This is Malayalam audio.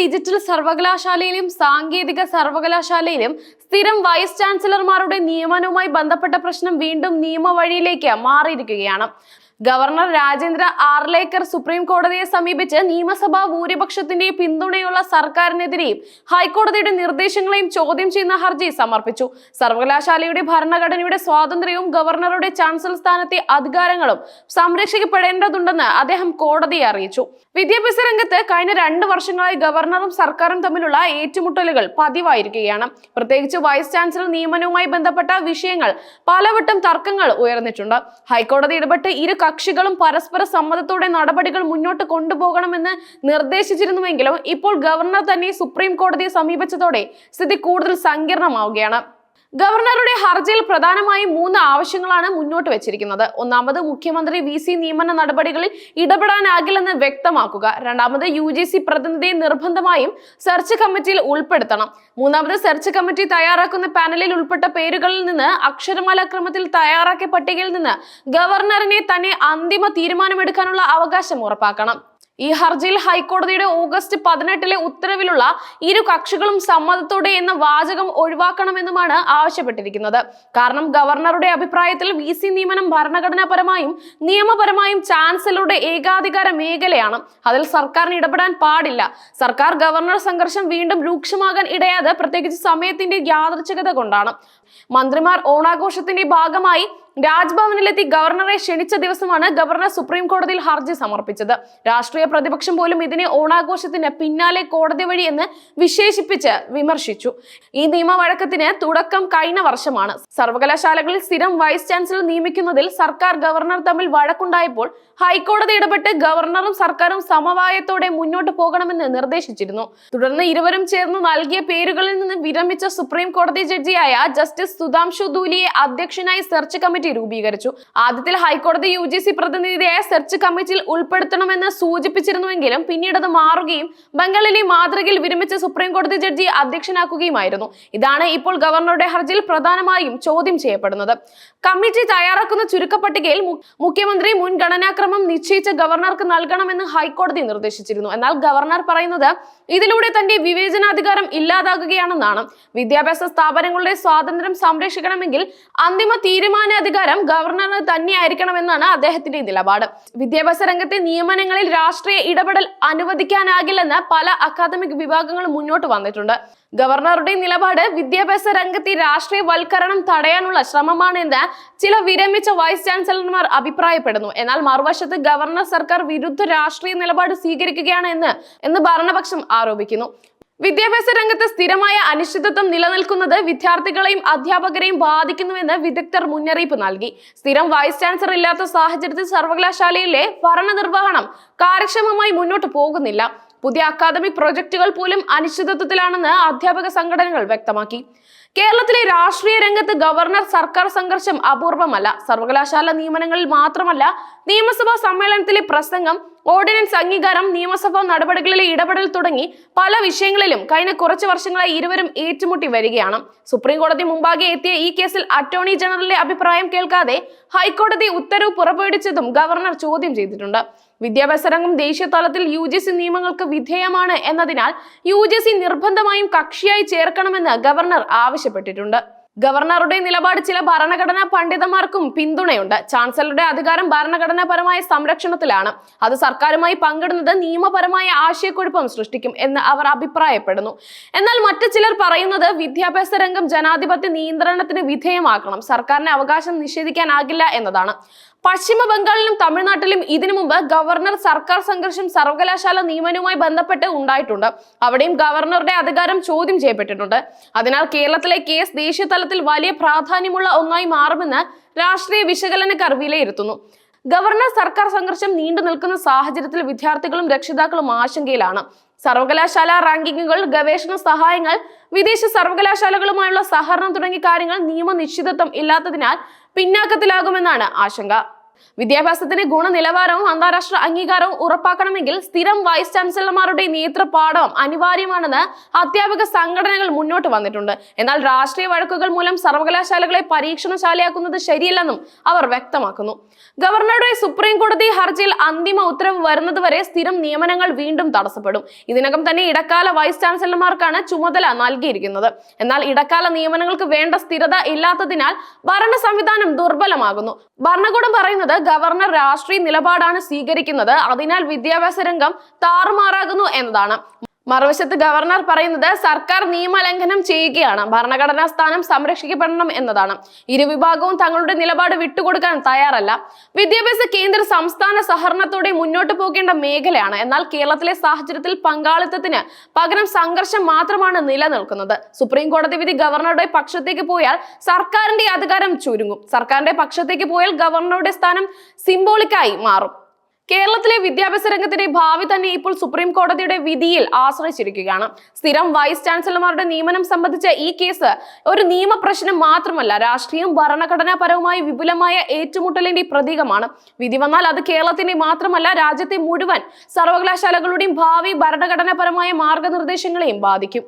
ഡിജിറ്റൽ സർവകലാശാലയിലും സാങ്കേതിക സർവകലാശാലയിലും സ്ഥിരം വൈസ് ചാൻസലർമാരുടെ നിയമനവുമായി ബന്ധപ്പെട്ട പ്രശ്നം വീണ്ടും നിയമവഴിയിലേക്ക് മാറിയിരിക്കുകയാണ്. ഗവർണർ രാജേന്ദ്ര ആർലേക്കർ സുപ്രീം കോടതിയെ സമീപിച്ച് നിയമസഭാ ഭൂരിപക്ഷത്തിന്റെ പിന്തുണയുള്ള സർക്കാരിനെതിരെയും ഹൈക്കോടതിയുടെ നിർദ്ദേശങ്ങളെയും ചോദ്യം ചെയ്യുന്ന ഹർജി സമർപ്പിച്ചു. സർവകലാശാലയുടെ ഭരണഘടനയുടെ സ്വാതന്ത്ര്യവും ഗവർണറുടെ ചാൻസലർ സ്ഥാനത്തെ അധികാരങ്ങളും സംരക്ഷിക്കപ്പെടേണ്ടതുണ്ടെന്ന് അദ്ദേഹം കോടതിയെ അറിയിച്ചു. വിദ്യാഭ്യാസ രംഗത്ത് കഴിഞ്ഞ രണ്ട് വർഷങ്ങളായി ഗവർണറും സർക്കാരും തമ്മിലുള്ള ഏറ്റുമുട്ടലുകൾ പതിവായിരിക്കുകയാണ്. പ്രത്യേകിച്ച് വൈസ് ചാൻസലർ നിയമനവുമായി ബന്ധപ്പെട്ട വിഷയങ്ങൾ പലവട്ടം തർക്കങ്ങൾ ഉയർന്നിട്ടുണ്ട്. ഹൈക്കോടതി ഇടപെട്ട് ഇരു കക്ഷികളും പരസ്പര സമ്മതത്തോടെ നടപടികൾ മുന്നോട്ട് കൊണ്ടുപോകണമെന്ന് നിർദ്ദേശിച്ചിരുന്നുവെങ്കിലും ഇപ്പോൾ ഗവർണർ തന്നെ സുപ്രീം കോടതിയെ സമീപിച്ചതോടെ സ്ഥിതി കൂടുതൽ സങ്കീർണമാവുകയാണ്. ഗവർണറുടെ ഹർജിയിൽ പ്രധാനമായും മൂന്ന് ആവശ്യങ്ങളാണ് മുന്നോട്ട് വെച്ചിരിക്കുന്നത്. ഒന്നാമത് മുഖ്യമന്ത്രി വി സി നിയമന നടപടികളിൽ ഇടപെടാനാകില്ലെന്ന് വ്യക്തമാക്കുക. രണ്ടാമത് യു ജി സി പ്രതിനിധിയെ നിർബന്ധമായും സെർച്ച് കമ്മിറ്റിയിൽ ഉൾപ്പെടുത്തണം. മൂന്നാമത് സെർച്ച് കമ്മിറ്റി തയ്യാറാക്കുന്ന പാനലിൽ ഉൾപ്പെട്ട പേരുകളിൽ നിന്ന് അക്ഷരമാല ക്രമത്തിൽ തയ്യാറാക്കിയ പട്ടികയിൽ നിന്ന് ഗവർണറിനെ തന്നെ അന്തിമ തീരുമാനമെടുക്കാനുള്ള അവകാശം ഉറപ്പാക്കണം. ഈ ഹർജിയിൽ ഹൈക്കോടതിയുടെ ഓഗസ്റ്റ് പതിനെട്ടിലെ ഉത്തരവിലുള്ള ഇരു കക്ഷികളും സമ്മതത്തോടെ എന്ന വാചകം ഒഴിവാക്കണമെന്നുമാണ് ആവശ്യപ്പെട്ടിരിക്കുന്നത്. കാരണം ഗവർണറുടെ അഭിപ്രായത്തിൽ വി സി നിയമനം ഭരണഘടനാപരമായും നിയമപരമായും ചാൻസലറുടെ ഏകാധികാര മേഖലയാണ്. അതിൽ സർക്കാരിന് ഇടപെടാൻ പാടില്ല. സർക്കാർ ഗവർണർ സംഘർഷം വീണ്ടും രൂക്ഷമാകാൻ ഇടയാതെ പ്രത്യേകിച്ച് സമയത്തിന്റെ യാദൃച്ഛികത കൊണ്ടാണ്. മന്ത്രിമാർ ഓണാഘോഷത്തിന്റെ ഭാഗമായി രാജ്ഭവനിലെത്തി ഗവർണറെ ക്ഷണിച്ച ദിവസമാണ് ഗവർണർ സുപ്രീം കോടതിയിൽ ഹർജി സമർപ്പിച്ചത്. രാഷ്ട്രീയ പ്രതിപക്ഷം പോലും ഇതിനെ ഓണാഘോഷത്തിന് പിന്നാലെ കോടതി വഴി എന്ന് വിശേഷിപ്പിച്ച് വിമർശിച്ചു. ഈ നിയമവഴക്കത്തിന് തുടക്കം കഴിഞ്ഞ വർഷമാണ്. സർവകലാശാലകളിൽ സ്ഥിരം വൈസ് ചാൻസലർ നിയമിക്കുന്നതിൽ സർക്കാർ ഗവർണർ തമ്മിൽ വഴക്കുണ്ടായപ്പോൾ ഹൈക്കോടതി ഇടപെട്ട് ഗവർണറും സർക്കാരും സമവായത്തോടെ മുന്നോട്ട് പോകണമെന്ന് നിർദ്ദേശിച്ചിരുന്നു. തുടർന്ന് ഇരുവരും ചേർന്ന് നൽകിയ പേരുകളിൽ നിന്ന് വിരമിച്ച സുപ്രീം കോടതി ജഡ്ജിയായ ജസ്റ്റിസ് സുധാംശു ദൂലിയെ അധ്യക്ഷനായി സെർച്ച് കമ്മിറ്റി രൂപീകരിച്ചു. ആദ്യത്തിൽ ഹൈക്കോടതി യു ജി സി പ്രതിനിധിയെ സെർച്ച് കമ്മിറ്റിയിൽ ഉൾപ്പെടുത്തണമെന്ന് സൂചിപ്പിച്ചിരുന്നുവെങ്കിലും പിന്നീട് അത് മാറുകയും ബംഗാളിലെ മാതൃകയിൽ വിരമിച്ച സുപ്രീം കോടതി ജഡ്ജി അധ്യക്ഷനാക്കുകയുമായിരുന്നു. ഇതാണ് ഇപ്പോൾ ഗവർണറുടെ ഹർജിയിൽ പ്രധാനമായും ചോദ്യം ചെയ്യപ്പെടുന്നത്. കമ്മിറ്റി തയ്യാറാക്കുന്ന ചുരുക്കപ്പട്ടികയിൽ മുഖ്യമന്ത്രി മുൻഗണനാക്രമം നിശ്ചയിച്ച ഗവർണർക്ക് നൽകണമെന്ന് ഹൈക്കോടതി നിർദ്ദേശിച്ചിരുന്നു. എന്നാൽ ഗവർണർ പറയുന്നത് ഇതിലൂടെ തന്റെ വിവേചനാധികാരം ഇല്ലാതാകുകയാണെന്നാണ്. വിദ്യാഭ്യാസ സ്ഥാപനങ്ങളുടെ സ്വാതന്ത്ര്യം സംരക്ഷിക്കണമെങ്കിൽ അന്തിമ തീരുമാനാധികാരം ഗവർണറിന് തന്നെയായിരിക്കണമെന്നാണ് അദ്ദേഹത്തിന്റെ നിലപാട്. വിദ്യാഭ്യാസ രംഗത്തെ നിയമനങ്ങളിൽ രാഷ്ട്രീയ ഇടപെടൽ അനുവദിക്കാനാകില്ലെന്ന് പല അക്കാദമിക് വിഭാഗങ്ങളും മുന്നോട്ട് വന്നിട്ടുണ്ട്. ഗവർണറുടെ നിലപാട് വിദ്യാഭ്യാസ രംഗത്തെ രാഷ്ട്രീയവൽക്കരണം തടയാനുള്ള ശ്രമമാണെന്ന് ചില വിരമിച്ച വൈസ് ചാൻസലർമാർ അഭിപ്രായപ്പെടുന്നു. എന്നാൽ മറുവശത്ത് ഗവർണർ സർക്കാർ വിരുദ്ധ രാഷ്ട്രീയ നിലപാട് സ്വീകരിക്കുകയാണ് എന്ന് എന്ന് ഭരണപക്ഷം ആരോപിക്കുന്നു. വിദ്യാഭ്യാസ രംഗത്ത് സ്ഥിരമായ അനിശ്ചിതത്വം നിലനിൽക്കുന്നത് വിദ്യാർത്ഥികളെയും അധ്യാപകരെയും ബാധിക്കുന്നുവെന്ന് വിദഗ്ധർ മുന്നറിയിപ്പ് നൽകി. സ്ഥിരം വൈസ് ചാൻസലർ ഇല്ലാത്ത സാഹചര്യത്തിൽ സർവകലാശാലയിലെ ഭരണനിർവഹണം കാര്യക്ഷമമായി മുന്നോട്ട് പോകുന്നില്ല. പുതിയ അക്കാദമിക് പ്രൊജക്ടുകൾ പോലും അനിശ്ചിതത്വത്തിലാണെന്ന് അധ്യാപക സംഘടനകൾ വ്യക്തമാക്കി. കേരളത്തിലെ രാഷ്ട്രീയ രംഗത്ത് ഗവർണർ സർക്കാർ സംഘർഷം അപൂർവമല്ല. സർവകലാശാല നിയമനങ്ങളിൽ മാത്രമല്ല നിയമസഭാ സമ്മേളനത്തിലെ പ്രസംഗം ഓർഡിനൻസ് അംഗീകാരം നിയമസഭാ നടപടികളിലെ ഇടപെടൽ തുടങ്ങി പല വിഷയങ്ങളിലും കഴിഞ്ഞ കുറച്ച് വർഷങ്ങളായി ഇരുവരും ഏറ്റുമുട്ടി വരികയാണ്. സുപ്രീം കോടതി മുമ്പാകെ എത്തിയ ഈ കേസിൽ അറ്റോർണി ജനറലിന്റെ അഭിപ്രായം കേൾക്കാതെ ഹൈക്കോടതി ഉത്തരവ് പുറപ്പെടുവിച്ചതും ഗവർണർ ചോദ്യം ചെയ്തിട്ടുണ്ട്. വിദ്യാഭ്യാസ രംഗം ദേശീയ തലത്തിൽ യു ജി സി നിയമങ്ങൾക്ക് വിധേയമാണ് എന്നതിനാൽ യു ജി സി നിർബന്ധമായും കക്ഷിയായി ചേർക്കണമെന്ന് ഗവർണർ ആവശ്യപ്പെട്ടിട്ടുണ്ട്. ഗവർണറുടെ നിലപാട് ചില ഭരണഘടനാ പണ്ഡിതന്മാർക്കും പിന്തുണയുണ്ട്. ചാൻസലറുടെ അധികാരം ഭരണഘടനാപരമായ സംരക്ഷണത്തിലാണ്. അത് സർക്കാരുമായി പങ്കിടുന്നത് നിയമപരമായ ആശയക്കുഴപ്പം സൃഷ്ടിക്കും എന്ന് അവർ അഭിപ്രായപ്പെടുന്നു. എന്നാൽ മറ്റു ചിലർ പറയുന്നത് വിദ്യാഭ്യാസ രംഗം ജനാധിപത്യ നിയന്ത്രണത്തിന് വിധേയമാക്കണം. സർക്കാരിന് അവകാശം നിഷേധിക്കാനാകില്ല എന്നതാണ്. പശ്ചിമ ബംഗാളിലും തമിഴ്നാട്ടിലും ഇതിനു മുമ്പ് ഗവർണർ സർക്കാർ സംഘർഷം സർവകലാശാല നിയമനവുമായി ബന്ധപ്പെട്ട് ഉണ്ടായിട്ടുണ്ട്. അവിടെയും ഗവർണറുടെ അധികാരം ചോദ്യം ചെയ്യപ്പെട്ടിട്ടുണ്ട്. അതിനാൽ കേരളത്തിലെ കേസ് ദേശീയ തലത്തിൽ വലിയ പ്രാധാന്യമുള്ള ഒന്നായി മാറുമെന്ന് രാഷ്ട്രീയ വിശകലനക്കാർ വിലയിരുത്തുന്നു. ഗവർണർ സർക്കാർ സംഘർഷം നീണ്ടു നിൽക്കുന്ന സാഹചര്യത്തിൽ വിദ്യാർത്ഥികളും രക്ഷിതാക്കളും ആശങ്കയിലാണ്. സർവകലാശാല റാങ്കിങ്ങുകൾ ഗവേഷണ സഹായങ്ങൾ വിദേശ സർവകലാശാലകളുമായുള്ള സഹകരണം തുടങ്ങിയ കാര്യങ്ങൾ നിയമനിശ്ചിതത്വം ഇല്ലാത്തതിനാൽ പിന്നാക്കത്തിലാകുമെന്നാണ് ആശങ്ക. വിദ്യാഭ്യാസത്തിന് ഗുണനിലവാരവും അന്താരാഷ്ട്ര അംഗീകാരവും ഉറപ്പാക്കണമെങ്കിൽ സ്ഥിരം വൈസ് ചാൻസലർമാരുടെ നേതൃപാഠം അനിവാര്യമാണെന്ന് അധ്യാപക സംഘടനകൾ മുന്നോട്ട് വന്നിട്ടുണ്ട്. എന്നാൽ രാഷ്ട്രീയ വഴക്കുകൾ മൂലം സർവകലാശാലകളെ പരീക്ഷണശാലയാക്കുന്നത് ശരിയല്ലെന്നും അവർ വ്യക്തമാക്കുന്നു. ഗവർണറുടെ സുപ്രീം കോടതി ഹർജിയിൽ അന്തിമ ഉത്തരവ് വരുന്നതുവരെ സ്ഥിരം നിയമനങ്ങൾ വീണ്ടും തടസ്സപ്പെടും. ഇതിനകം തന്നെ ഇടക്കാല വൈസ് ചാൻസലർമാർക്കാണ് ചുമതല നൽകിയിരിക്കുന്നത്. എന്നാൽ ഇടക്കാല നിയമനങ്ങൾക്ക് വേണ്ട സ്ഥിരത ഇല്ലാത്തതിനാൽ ഭരണ സംവിധാനം ദുർബലമാകുന്നു. ഭരണകൂടം പറയുന്നത് ഗവർണർ രാഷ്ട്രീയ നിലപാടാണ് സ്വീകരിക്കുന്നത്. അതിനാൽ വിദ്യാഭ്യാസ രംഗം താറുമാറാകുന്നു എന്നതാണ്. മറുവശത്ത് ഗവർണർ പറയുന്നത് സർക്കാർ നിയമലംഘനം ചെയ്യുകയാണ് ഭരണഘടനാ സ്ഥാനം സംരക്ഷിക്കപ്പെടണം എന്നതാണ്. ഇരുവിഭാഗവും തങ്ങളുടെ നിലപാട് വിട്ടുകൊടുക്കാൻ തയ്യാറല്ല. വിദ്യാഭ്യാസ കേന്ദ്ര സംസ്ഥാന സഹകരണത്തോടെ മുന്നോട്ട് പോകേണ്ട മേഖലയാണ്. എന്നാൽ കേരളത്തിലെ സാഹചര്യത്തിൽ പങ്കാളിത്തത്തിന് പകരം സംഘർഷം മാത്രമാണ് നിലനിൽക്കുന്നത്. സുപ്രീം കോടതി വിധി ഗവർണറുടെ പക്ഷത്തേക്ക് പോയാൽ സർക്കാരിന്റെ അധികാരം ചുരുങ്ങും. സർക്കാരിന്റെ പക്ഷത്തേക്ക് പോയാൽ ഗവർണറുടെ സ്ഥാനം സിംബോളിക്കായി മാറും. കേരളത്തിലെ വിദ്യാഭ്യാസ രംഗത്തിന്റെ ഭാവി തന്നെ ഇപ്പോൾ സുപ്രീം കോടതിയുടെ വിധിയിൽ ആശ്രയിച്ചിരിക്കുകയാണ്. സ്ഥിരം വൈസ് ചാൻസലർമാരുടെ നിയമനം സംബന്ധിച്ച ഈ കേസ് ഒരു നിയമപ്രശ്നം മാത്രമല്ല രാഷ്ട്രീയം ഭരണഘടനാപരവുമായി വിപുലമായ ഏറ്റുമുട്ടലിന്റെ പ്രതീകമാണ്. വിധി വന്നാൽ അത് കേരളത്തിന്റെ മാത്രമല്ല രാജ്യത്തെ മുഴുവൻ സർവകലാശാലകളുടെയും ഭാവി ഭരണഘടനാപരമായ മാർഗനിർദ്ദേശങ്ങളെയും ബാധിക്കും.